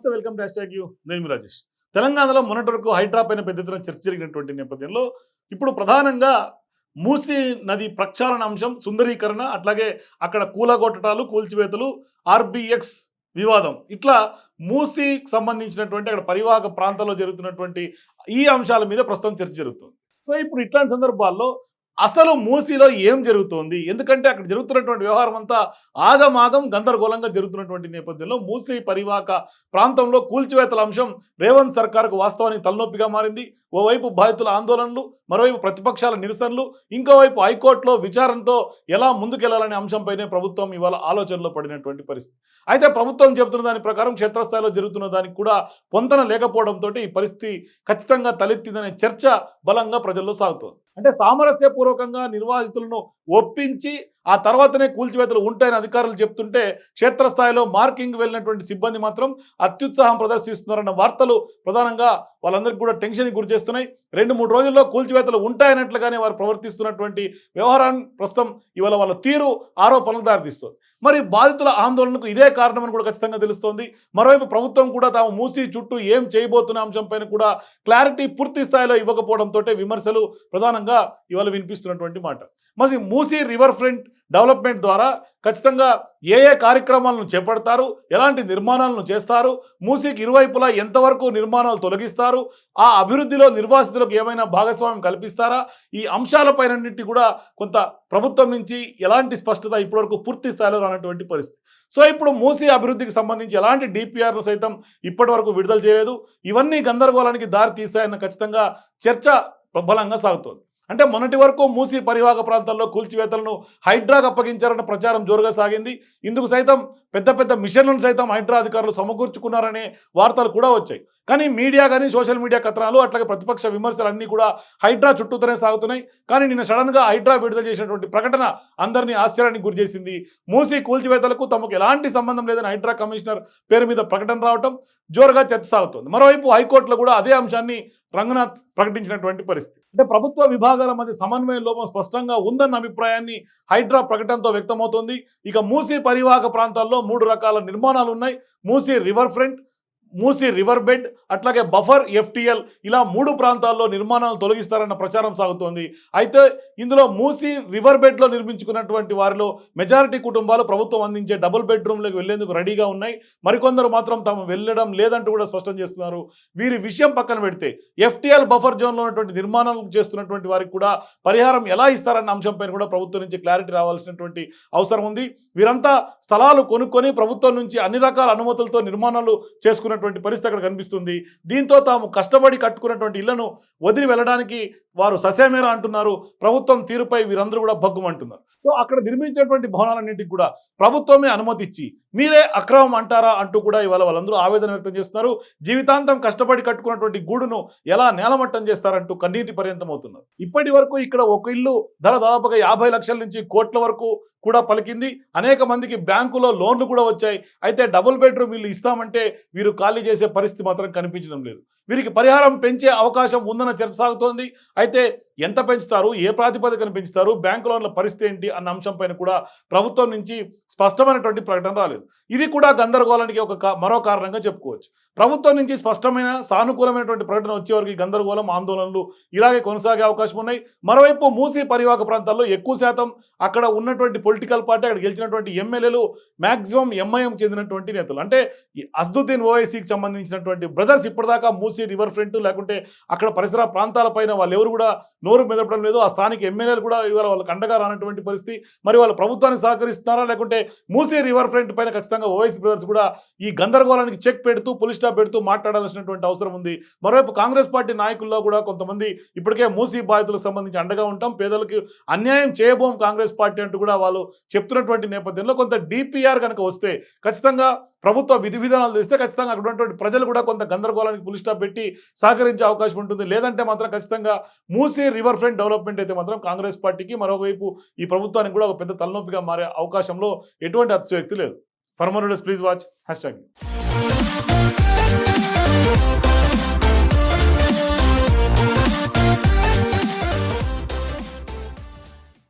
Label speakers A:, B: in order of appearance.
A: నమస్తే welcome to hash you. నేను రాజేష్. తెలంగాణలో మొన్నటి వరకు హైడ్రా పైన పెద్ద ఎత్తున చర్చ జరిగినటువంటి నేపథ్యంలో ఇప్పుడు ప్రధానంగా మూసీ నది ప్రక్షాళన అంశం సుందరీకరణ అట్లాగే అక్కడ కూలగొట్టడాలు కూల్చివేతలు ఆర్బిఎక్స్ వివాదం. ఇట్లా మూసీకి సంబంధించినటువంటి అక్కడ పరివాహక ప్రాంతాల్లో జరుగుతున్నటువంటి ఈ అంశాల మీద ప్రస్తుతం చర్చ జరుగుతుంది. సో ఇప్పుడు ఇట్లాంటి సందర్భాల్లో అసలు మూసీలో ఏం జరుగుతోంది? ఎందుకంటే అక్కడ జరుగుతున్నటువంటి వ్యవహారం అంతా ఆగమాగం గందరగోళంగా జరుగుతున్నటువంటి నేపథ్యంలో మూసీ పరివాహక ప్రాంతంలో కూల్చివేతల అంశం రేవంత్ సర్కార్కు వాస్తవానికి తలనొప్పిగా మారింది. ఓవైపు బాధితుల ఆందోళనలు మరోవైపు ప్రతిపక్షాల నిరసనలు ఇంకోవైపు హైకోర్టులో విచారణతో ఎలా ముందుకెళ్ళాలనే అంశంపైనే ప్రభుత్వం ఇవాళ ఆలోచనలో పడినటువంటి పరిస్థితి. అయితే ప్రభుత్వం చెబుతున్న దాని ప్రకారం క్షేత్రస్థాయిలో జరుగుతున్న దానికి కూడా పొంతన లేకపోవడంతో ఈ పరిస్థితి ఖచ్చితంగా తలెత్తిందనే చర్చ బలంగా ప్రజల్లో సాగుతోంది. అంటే సామరస్యపూర్వకంగా నిర్వాసితులను ఒప్పించి ఆ తర్వాతనే కూల్చివేతలు ఉంటాయని అధికారులు చెప్తుంటే క్షేత్రస్థాయిలో మార్కింగ్ వెళ్ళినటువంటి సిబ్బంది మాత్రం అత్యుత్సాహం ప్రదర్శిస్తున్నారన్న వార్తలు ప్రధానంగా వాళ్ళందరికీ కూడా టెన్షన్కి గురి చేస్తున్నాయి. రెండు మూడు రోజుల్లో కూల్చివేతలు ఉంటాయన్నట్లుగానే వారు ప్రవర్తిస్తున్నటువంటి వ్యవహారాన్ని ప్రస్తుతం ఇవాళ వాళ్ళ తీరు ఆరోపణలకు దారితీస్తుంది. మరి బాధితుల ఆందోళనకు ఇదే కారణమని కూడా ఖచ్చితంగా తెలుస్తోంది. మరోవైపు ప్రభుత్వం కూడా తాము మూసి చుట్టూ ఏం చేయబోతున్న అంశంపైన కూడా క్లారిటీ పూర్తి స్థాయిలో ఇవ్వకపోవడంతో విమర్శలు ప్రధానంగా ఇవాళ వినిపిస్తున్నటువంటి మాట. మరి మూసీ రివర్ ఫ్రంట్ డెవలప్మెంట్ ద్వారా ఖచ్చితంగా ఏ ఏ కార్యక్రమాలను చేపడతారు ఎలాంటి నిర్మాణాలను చేస్తారు మూసీకి ఇరువైపులా ఎంతవరకు నిర్మాణాలు తొలగిస్తారు ఆ అభివృద్ధిలో నిర్వాసితులకు ఏమైనా భాగస్వామ్యం కల్పిస్తారా ఈ అంశాలపైనన్నింటి కూడా కొంత ప్రభుత్వం నుంచి ఎలాంటి స్పష్టత ఇప్పటివరకు పూర్తి స్థాయిలో రానటువంటి పరిస్థితి. సో ఇప్పుడు మూసీ అభివృద్ధికి సంబంధించి ఎలాంటి డిపిఆర్ను సైతం ఇప్పటి వరకు విడుదల చేయలేదు ఇవన్నీ గందరగోళానికి దారి తీస్తాయన్న ఖచ్చితంగా చర్చ ప్రబలంగా సాగుతోంది. అంటే మొన్నటి వరకు మూసి పరివాహక ప్రాంతాల్లో కూల్చివేతలను హైడ్రాకు అప్పగించారన్న ప్రచారం జోరుగా సాగింది. ఇందుకు సైతం పెద్ద పెద్ద మిషన్లను సైతం హైడ్రా అధికారులు సమకూర్చుకున్నారనే వార్తలు కూడా వచ్చాయి. కానీ మీడియా కానీ సోషల్ మీడియా కథనాలు అట్లాగే ప్రతిపక్ష విమర్శలు అన్నీ కూడా హైడ్రా చుట్టూతోనే సాగుతున్నాయి. కానీ నిన్న సడన్గా హైడ్రా విడుదల చేసినటువంటి ప్రకటన అందరినీ ఆశ్చర్యానికి గురిచేసింది మూసి కూల్చివేతలకు తమకు ఎలాంటి సంబంధం లేదని హైడ్రా కమిషనర్ పేరు మీద ప్రకటన రావటం జోరుగా చర్చ సాగుతోంది. మరోవైపు హైకోర్టులో కూడా అదే అంశాన్ని రంగనాథ్ ప్రకటించినటువంటి పరిస్థితి. అంటే ప్రభుత్వ విభాగాల మధ్య సమన్వయ లోపం స్పష్టంగా ఉందన్న అభిప్రాయాన్ని హైడ్రా ప్రకటనతో వ్యక్తమవుతోంది. ఇక మూసీ పరివాహక ప్రాంతాల్లో మూడు రకాల నిర్మాణాలు ఉన్నాయి. Musi river front Musi river bed అట్లాగే బఫర్ ఎఫ్టిఎల్ ఇలా మూడు ప్రాంతాల్లో నిర్మాణాలు తొలగిస్తారన్న ప్రచారం సాగుతోంది. అయితే ఇందులో మూసి రివర్ బెడ్లో నిర్మించుకున్నటువంటి వారిలో మెజారిటీ కుటుంబాలు ప్రభుత్వం అందించే డబుల్ బెడ్రూమ్లకు వెళ్ళేందుకు రెడీగా ఉన్నాయి. మరికొందరు మాత్రం తాము వెళ్ళడం లేదంటూ కూడా స్పష్టం చేస్తున్నారు. వీరి విషయం పక్కన పెడితే ఎఫ్టిఎల్ బఫర్ జోన్లో ఉన్నటువంటి నిర్మాణాలు చేస్తున్నటువంటి వారికి కూడా పరిహారం ఎలా ఇస్తారన్న అంశంపైన కూడా ప్రభుత్వం నుంచి క్లారిటీ రావాల్సినటువంటి అవసరం ఉంది. వీరంతా స్థలాలు కొనుక్కొని ప్రభుత్వం నుంచి అన్ని రకాల అనుమతులతో నిర్మాణాలు చేసుకున్న ఉన్నటువంటి పరిస్థితి అక్కడ కనిపిస్తుంది. దీంతో తాము కష్టపడి కట్టుకున్నటువంటి ఇళ్ళను వదిలి వెళ్ళడానికి వారు ససేమేరా అంటున్నారు. ప్రభుత్వం తీరుపై వీరందరూ కూడా భగ్గుమంటున్నారు. సో అక్కడ నిర్మించినటువంటి భవనాలన్నింటికి కూడా ప్రభుత్వమే అనుమతి ఇచ్చి మీరే అక్రమం అంటారా అంటూ కూడా ఇవాళ వాళ్ళందరూ ఆవేదన వ్యక్తం చేస్తున్నారు. జీవితాంతం కష్టపడి కట్టుకున్నటువంటి గూడును ఎలా నేలమట్టం చేస్తారంటూ కన్నీటి పర్యంతం అవుతున్నారు ఇప్పటి వరకు ఇక్కడ ఒక ఇల్లు ధర దాదాపుగా యాభై లక్షల నుంచి కోట్ల వరకు కూడా పలికింది. అనేక మందికి బ్యాంకులో లోన్లు కూడా వచ్చాయి. అయితే డబుల్ బెడ్రూమ్ ఇల్లు ఇస్తామంటే వీరు ఖాళీ చేసే పరిస్థితి మాత్రం కనిపించడం లేదు. వీరికి పరిహారం పెంచే అవకాశం ఉందన్న చర్చ సాగుతోంది. అయితే ఎంత పెంచుతారు? ఏ ప్రాతిపదికన పెంచుతారు? బ్యాంకు లోన్ల పరిస్థితి ఏంటి? అన్న అంశంపైన కూడా ప్రభుత్వం నుంచి స్పష్టమైనటువంటి ప్రకటన రాలేదు. ఇది కూడా గందరగోళానికి ఒక మరో కారణంగా చెప్పుకోవచ్చు. ప్రభుత్వం నుంచి స్పష్టమైన సానుకూలమైనటువంటి ప్రకటన వచ్చే వరకు గందరగోళం ఆందోళనలు ఇలాగే కొనసాగే అవకాశం ఉన్నాయి. మరోవైపు మూసీ పరివాహక ప్రాంతాల్లో ఎక్కువ శాతం అక్కడ ఉన్నటువంటి పొలిటికల్ పార్టీ అక్కడ గెలిచినటువంటి ఎమ్మెల్యేలు మ్యాక్సిమం ఎంఐఎం చెందినటువంటి నేతలు. అంటే అస్దుద్దీన్ ఓవైసీకి సంబంధించినటువంటి బ్రదర్స్ ఇప్పటిదాకా మూసీ రివర్ ఫ్రంట్ లేకుంటే అక్కడ పరిసర ప్రాంతాలపైన వాళ్ళు ఎవరు కూడా నోరు మెదపడం లేదు. ఆ స్థానిక ఎమ్మెల్యేలు కూడా ఇవాళ వాళ్ళకి అండగా రానటువంటి పరిస్థితి. మరి వాళ్ళ ప్రభుత్వానికి సహకరిస్తున్నారా? లేకుంటే మూసే రివర్ ఫ్రంట్ పైన ఖచ్చితంగా ఓవైసీ బ్రదర్స్ కూడా ఈ గందరగోళానికి చెక్ పెడుతూ పోలీస్ స్టాప్ పెడుతూ మాట్లాడాల్సినటువంటి అవసరం ఉంది. మరోవైపు కాంగ్రెస్ పార్టీ నాయకుల్లో కూడా కొంతమంది ఇప్పటికే మూసీ బాధితులకు సంబంధించి అండగా ఉంటాం. పేదలకు అన్యాయం చేయబోం కాంగ్రెస్ పార్టీ అంటూ కూడా వాళ్ళు చెప్తున్నటువంటి నేపథ్యంలో కొంత డిపిఆర్ కనుక వస్తే ఖచ్చితంగా ప్రభుత్వ విధి విధానాలు తెస్తే ఖచ్చితంగా అక్కడ ఉన్నటువంటి ప్రజలు కూడా కొంత గందరగోళానికి పులి స్టాప్ పెట్టి సహకరించే అవకాశం ఉంటుంది. లేదంటే మాత్రం ఖచ్చితంగా మూసీ రివర్ ఫ్రంట్ డెవలప్మెంట్ అయితే మాత్రం కాంగ్రెస్ పార్టీకి మరోవైపు ఈ ప్రభుత్వానికి కూడా ఒక పెద్ద తలనొప్పిగా మారే అవకాశంలో ఎటువంటి అతిశయోక్తి లేదు. Former please watch hashtag